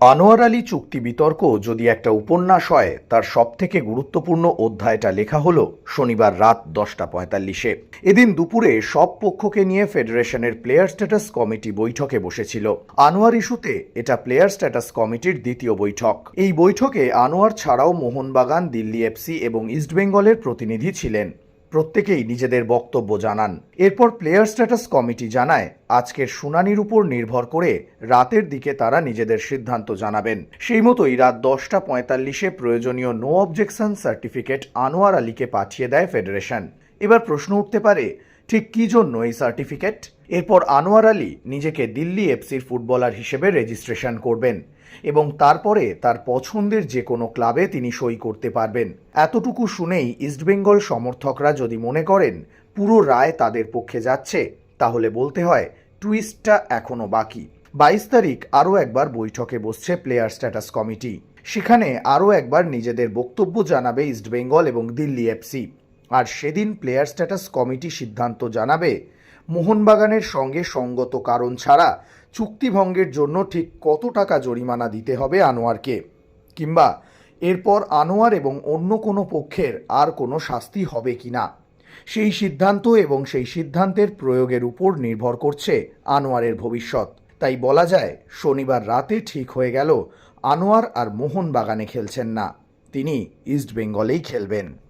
আনোয়ার আলী চুক্তি বিতর্ক যদি একটা উপন্যাস হয়, তার সবথেকে গুরুত্বপূর্ণ অধ্যায়টা লেখা হলো শনিবার রাত দশটা পঁয়তাল্লিশে। এদিন দুপুরে সব পক্ষকে নিয়ে ফেডারেশনের প্লেয়ার স্ট্যাটাস কমিটি বৈঠকে বসেছিল। আনোয়ার ইস্যুতে এটা প্লেয়ার স্ট্যাটাস কমিটির দ্বিতীয় বৈঠক। এই বৈঠকে আনোয়ার ছাড়াও মোহনবাগান, দিল্লি এফসি এবং ইস্টবেঙ্গলের প্রতিনিধি ছিলেন। প্রত্যেকেই নিজেদের বক্তব্য জানান। এরপর প্লেয়ার স্ট্যাটাস কমিটি জানায়, আজকের শুনানির উপর নির্ভর করে রাতের দিকে তারা নিজেদের সিদ্ধান্ত জানাবেন। সেই মতোই রাত দশটা পঁয়তাল্লিশে প্রয়োজনীয় নো অবজেকশন সার্টিফিকেট আনোয়ার আলীকে পাঠিয়ে দেয় ফেডারেশন এবার প্রশ্ন উঠতে পারে, ঠিক কী জন্য এই সার্টিফিকেট এরপর আনোয়ার আলী নিজেকে দিল্লি এফসির ফুটবলার হিসেবে রেজিস্ট্রেশন করবেন এবং তারপরে তার পছন্দের যে কোনো ক্লাবে তিনি সই করতে পারবেন। এতটুকু শুনেই ইস্টবেঙ্গল সমর্থকরা যদি মনে করেন পুরো রায় তাদের পক্ষে যাচ্ছে, তাহলে বলতে হয় টুইস্টটা এখনও বাকি। বাইশ তারিখ আরও একবার বৈঠকে বসছে প্লেয়ার স্ট্যাটাস কমিটি। সেখানে আরও একবার নিজেদের বক্তব্য জানাবে ইস্টবেঙ্গল এবং দিল্লি এফসি। আর সেদিন প্লেয়ার স্ট্যাটাস কমিটি সিদ্ধান্ত জানাবে মোহনবাগানের সঙ্গে সঙ্গত কারণ ছাড়া চুক্তিভঙ্গের জন্য ঠিক কত টাকা জরিমানা দিতে হবে আনোয়ারকে? কিংবা এরপর আনোয়ার এবং অন্য কোনো পক্ষের আর কোনো শাস্তি হবে কি না সেই সিদ্ধান্ত এবং সেই সিদ্ধান্তের প্রয়োগের উপর নির্ভর করছে আনোয়ারের ভবিষ্যৎ। তাই বলা যায়, শনিবার রাতে ঠিক হয়ে গেল, আনোয়ার আর মোহনবাগানে খেলছেন না। তিনি ইস্টবেঙ্গলেই খেলবেন।